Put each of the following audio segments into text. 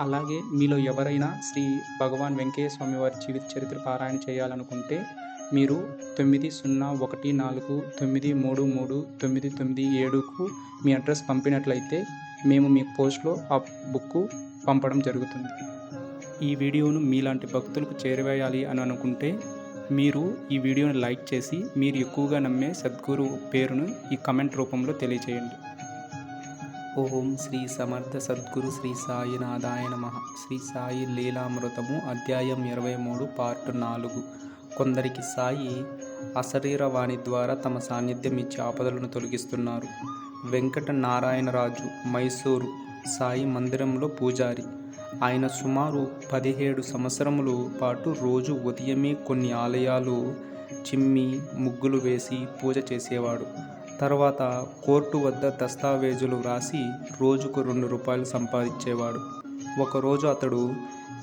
అలాగే మీలో ఎవరైనా శ్రీ భగవాన్ వెంకయ్య స్వామి వారి జీవిత చరిత్ర పారాయణ చేయాలనుకుంటే మీరు తొమ్మిది సున్నా ఒకటి నాలుగు తొమ్మిది మూడు మూడు తొమ్మిది తొమ్మిది ఏడుకు మీ అడ్రస్ పంపినట్లయితే మేము మీ పోస్ట్లో ఆ బుక్ పంపడం జరుగుతుంది. ఈ వీడియోను మీలాంటి భక్తులకు చేరవేయాలి అని అనుకుంటే మీరు ఈ వీడియోని లైక్ చేసి మీరు ఎక్కువగా నమ్మే సద్గురు పేరును ఈ కమెంట్ రూపంలో తెలియచేయండి. ఓం శ్రీ సమర్థ సద్గురు శ్రీ సాయినాథాయ నమ. శ్రీ సాయి లీలామృతము అధ్యాయం ఇరవై మూడు పార్ట్ నాలుగు. కొందరికి సాయి అశరీర వాణి ద్వారా తమ సాన్నిధ్యం ఇచ్చి ఆపదలను తొలగిస్తున్నారు. వెంకట నారాయణరాజు మైసూరు సాయి మందిరంలో పూజారి. ఆయన సుమారు పదిహేడు సంవత్సరములు పాటు రోజు ఉదయమే కొన్ని ఆలయాలు చిమ్మి ముగ్గులు వేసి పూజ చేసేవాడు. తర్వాత కోర్టు వద్ద దస్తావేజులు వ్రాసి రోజుకు రెండు రూపాయలు సంపాదించేవాడు. ఒకరోజు అతడు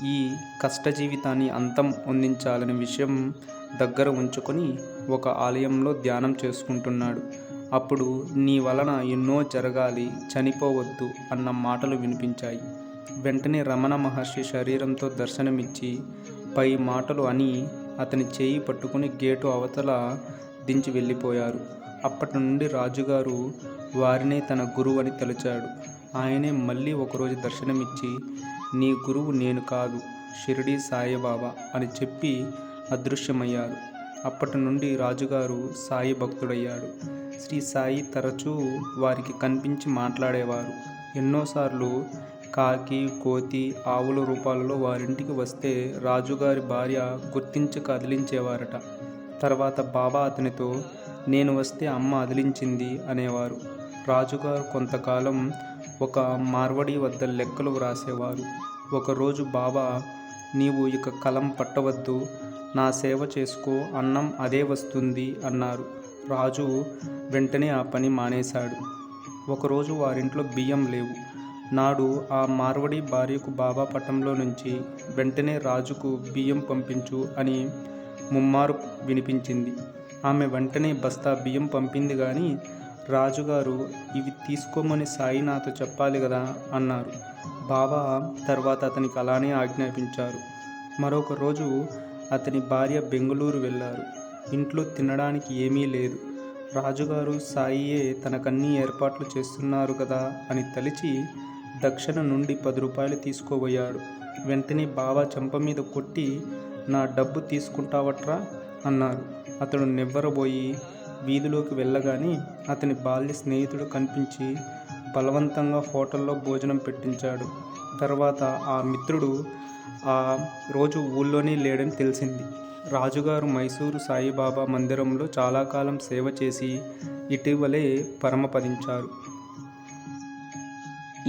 ఈ కష్ట జీవితాన్ని అంతం అందించాలనే విషయం దగ్గర ఉంచుకొని ఒక ఆలయంలో ధ్యానం చేసుకుంటున్నాడు. అప్పుడు నీ వలన ఎన్నో జరగాలి చనిపోవద్దు అన్న మాటలు వినిపించాయి. వెంటనే రమణ మహర్షి శరీరంతో దర్శనమిచ్చి పై మాటలు అని అతని చేయి పట్టుకుని గేటు అవతల దించి వెళ్ళిపోయారు. అప్పటి నుండి రాజుగారు వారినే తన గురువు అని తలిచాడు. ఆయనే మళ్ళీ ఒకరోజు దర్శనమిచ్చి నీ గురువు నేను కాదు షిరిడి సాయిబాబా అని చెప్పి అదృశ్యమయ్యారు. అప్పటి నుండి రాజుగారు సాయి భక్తుడయ్యాడు శ్రీ సాయి తరచూ వారికి కనిపించి మాట్లాడేవారు. ఎన్నోసార్లు కాకి కోతి ఆవుల రూపాలలో వారింటికి వస్తే రాజుగారి భార్య గుర్తించి కదిలించేవారట తర్వాత బాబా అతనితో నేను వస్తే అమ్మ అదిలించింది అనేవారు. రాజుగారు కొంతకాలం ఒక మార్వడి వద్ద లెక్కలు వ్రాసేవారు. ఒకరోజు బాబా నీవు ఇక కలం పట్టవద్దు నా సేవ చేసుకో అన్నం అదే వస్తుంది అన్నారు. రాజు వెంటనే ఆ పని మానేశాడు. ఒకరోజు వారింట్లో బియ్యం లేవు. నాడు ఆ మార్వడి భార్యకు బాబా పట్టంలో నుంచి వెంటనే రాజుకు బియ్యం పంపించు అని ముమ్మారు వినిపించింది. ఆమె వెంటనే బస్తా బియ్యం పంపింది కానీ రాజుగారు ఇవి తీసుకోమని సాయి నాతో చెప్పాలి కదా అన్నారు. బాబా తర్వాత అతనికి అలానే ఆజ్ఞాపించారు. మరొక రోజు అతని భార్య బెంగళూరు వెళ్ళారు. ఇంట్లో తినడానికి ఏమీ లేదు. రాజుగారు సాయియే తనకన్నీ ఏర్పాట్లు చేస్తున్నారు కదా అని తలిచి దక్షిణ నుండి పది రూపాయలు తీసుకోబోయాడు. వెంటనే బాబా చెంప మీద కొట్టి నా డబ్బు తీసుకుంటావట్రా అన్నారు. అతడు నివ్వరబోయి వీధిలోకి వెళ్ళగానే అతని బాల్య స్నేహితుడు కనిపించి బలవంతంగా హోటల్లో భోజనం పెట్టించాడు. తర్వాత ఆ మిత్రుడు ఆ రోజు ఊళ్ళోనే లేడని తెలిసింది. రాజుగారు మైసూరు సాయిబాబా మందిరంలో చాలా కాలం సేవ చేసి ఇటీవలే పరమపదించారు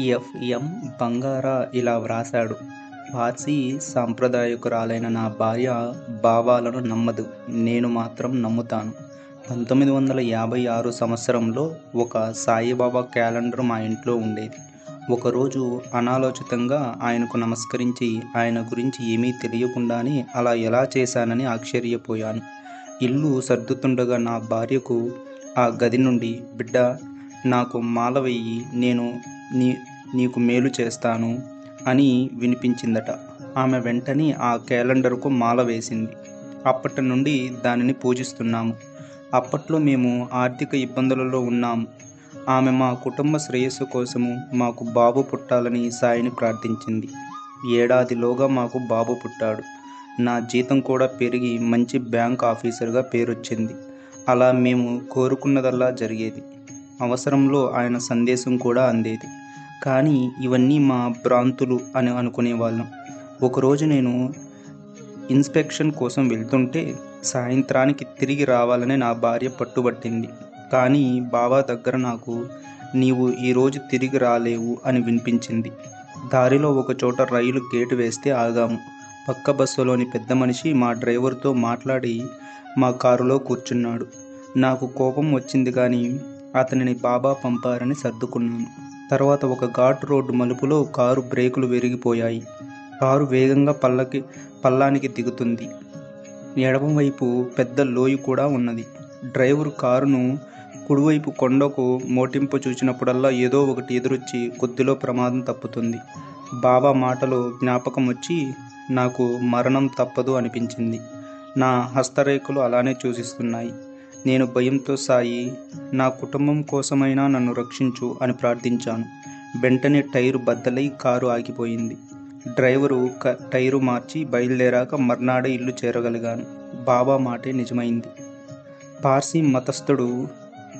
ఎఫ్ఎం బంగారా ఇలా వ్రాశాడు. పార్సీ సాంప్రదాయకురాలైన నా భార్య భావాలను నమ్మదు. నేను మాత్రం నమ్ముతాను. పంతొమ్మిది వందల యాభై ఆరు సంవత్సరంలో ఒక సాయిబాబా క్యాలెండర్ మా ఇంట్లో ఉండేది. ఒకరోజు అనాలోచితంగా ఆయనకు నమస్కరించి ఆయన గురించి ఏమీ తెలియకుండానే అలా ఎలా చేశానని ఆశ్చర్యపోయాను. ఇల్లు సర్దుతుండగా నా భార్యకు ఆ గది నుండి బిడ్డ నాకు మాల వెయ్యి నేను నీ నీకు మేలు చేస్తాను. అని వినిపించిందట. ఆమె వెంటనే ఆ క్యాలెండర్కు మాల వేసింది. అప్పటి నుండి దానిని పూజిస్తున్నాము. అప్పట్లో మేము ఆర్థిక ఇబ్బందులలో ఉన్నాము. ఆమె మా కుటుంబ శ్రేయస్సు కోసము మాకు బాబు పుట్టాలని సాయిని ప్రార్థించింది. ఏడాదిలోగా మాకు బాబు పుట్టాడు. నా జీతం కూడా పెరిగి మంచి బ్యాంక్ ఆఫీసర్గా పేరొచ్చింది. అలా మేము కోరుకున్నదల్లా జరిగేది. అవసరంలో ఆయన సందేశం కూడా అందేది. కానీ ఇవన్నీ మా భ్రాంతులు అని అనుకునేవాళ్ళం. ఒకరోజు నేను ఇన్స్పెక్షన్ కోసం వెళ్తుంటే సాయంత్రానికి తిరిగి రావాలని నా భార్య పట్టుబట్టింది. కానీ బాబా దగ్గర నాకు నీవు ఈరోజు తిరిగి రాలేవు అని వినిపించింది. దారిలో ఒక చోట రైలు గేటు వేస్తే ఆగాము. పక్క బస్సులోని పెద్ద మనిషి మా డ్రైవర్తో మాట్లాడి మా కారులో కూర్చున్నాడు. నాకు కోపం వచ్చింది కానీ అతనిని బాబా పంపారని సర్దుకున్నాను. తర్వాత ఒక ఘాట్ రోడ్డు మలుపులో కారు బ్రేకులు విరిగిపోయాయి. కారు వేగంగా పల్లకి పల్లానికి దిగుతుంది. ఎడమవైపు పెద్ద లోయ కూడా ఉన్నది. డ్రైవర్ కారును కుడివైపు కొండకు మోటింపు చూసినప్పుడల్లా ఏదో ఒకటి ఎదురొచ్చి కొద్దిలో ప్రమాదం తప్పుతుంది. బాబా మాటలు జ్ఞాపకం వచ్చి నాకు మరణం తప్పదు అనిపించింది. నా హస్తరేఖలు అలానే సూచిస్తున్నాయి నేను భయంతో సాయి నా కుటుంబం కోసమైనా నన్ను రక్షించు అని ప్రార్థించాను. వెంటనే టైరు బద్దలై కారు ఆగిపోయింది. డ్రైవరు క టైరు మార్చి బయలుదేరాక మర్నాడే ఇల్లు చేరగలిగాను. బాబా మాటే నిజమైంది. పార్సీ మతస్థుడు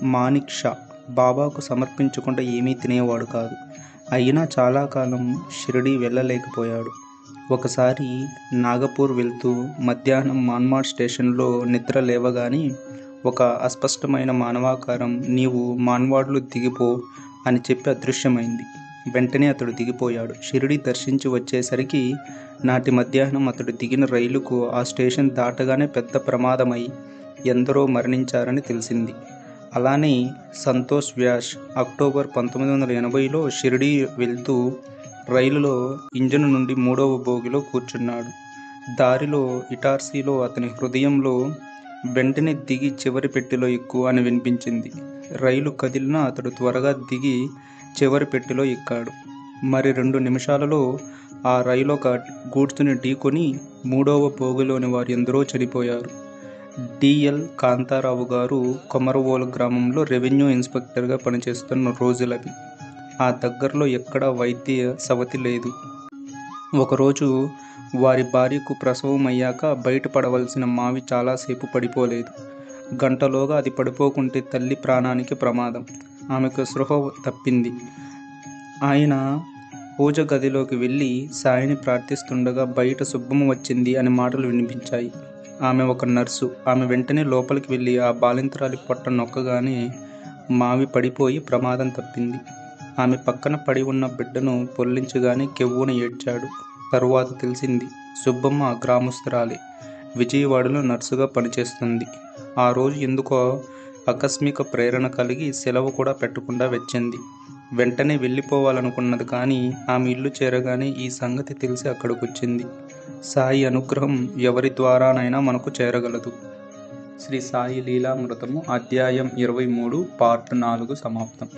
మానిక్ షా బాబాకు సమర్పించకుండా ఏమీ తినేవాడు కాదు. అయినా చాలా కాలం షిరిడి వెళ్ళలేకపోయాడు. ఒకసారి నాగపూర్ వెళ్తూ మధ్యాహ్నం మాన్మాడ్ స్టేషన్లో నిద్ర లేవగానే ఒక అస్పష్టమైన మానవాకారం నీవు మాన్వాడ్లో దిగిపో అని చెప్పి అదృశ్యమైంది. వెంటనే అతడు దిగిపోయాడు. షిరిడి దర్శించి వచ్చేసరికి నాటి మధ్యాహ్నం అతడు దిగిన రైలుకు ఆ స్టేషన్ దాటగానే పెద్ద ప్రమాదమై ఎందరో మరణించారని తెలిసింది. అలానే సంతోష్ వ్యాష్ అక్టోబర్ పంతొమ్మిది వందల ఎనభైలో షిరిడి వెళ్తూ రైలులో ఇంజను నుండి మూడవ బోగిలో కూర్చున్నాడు. దారిలో ఇటార్సీలో అతని హృదయంలో వెంటనే దిగి చివరి పెట్టెలో ఎక్కువ అని వినిపించింది. రైలు కదిలినా అతడు త్వరగా దిగి చివరి పెట్టెలో ఎక్కాడు. మరి రెండు నిమిషాలలో ఆ రైలు ఒక గూడ్స్ని ఢీకొని మూడవ పోగులోని వారు ఎందరో చనిపోయారు. డిఎల్ కాంతారావు గారు కొమరవోలు గ్రామంలో రెవెన్యూ ఇన్స్పెక్టర్గా పనిచేస్తున్న రోజులవి ఆ దగ్గరలో ఎక్కడా వైద్య సవతి లేదు. ఒకరోజు వారి భార్యకు ప్రసవం అయ్యాక బయటపడవలసిన మావి చాలాసేపు పడిపోలేదు. గంటలోగా అది పడిపోకుంటే తల్లి ప్రాణానికి ప్రమాదం. ఆమెకు సృహ తప్పింది. ఆయన పూజ గదిలోకి వెళ్ళి సాయిని ప్రార్థిస్తుండగా బయట శుభ్రం వచ్చింది అనే మాటలు వినిపించాయి. ఆమె ఒక నర్సు. ఆమె వెంటనే లోపలికి వెళ్ళి ఆ బాలింతరాలి పొట్ట నొక్కగానే మావి పడిపోయి ప్రమాదం తప్పింది. ఆమె పక్కన పడి ఉన్న బిడ్డను పొల్లించగానే కెవ్వున ఏడ్చాడు. తరువాత తెలిసింది. సుబ్బమ్మ ఆ గ్రామస్తురాలే విజయవాడలో నర్సుగా పనిచేస్తుంది. ఆ రోజు ఎందుకో ఆకస్మిక ప్రేరణ కలిగి సెలవు కూడా పెట్టకుండా వచ్చింది. వెంటనే వెళ్ళిపోవాలనుకున్నది కానీ ఆమె ఇల్లు చేరగానే ఈ సంగతి తెలిసి అక్కడికొచ్చింది. సాయి అనుగ్రహం ఎవరి ద్వారానైనా మనకు చేరగలదు. శ్రీ సాయి లీలామృతము అధ్యాయం ఇరవై మూడు పార్ట్ నాలుగు సమాప్తం.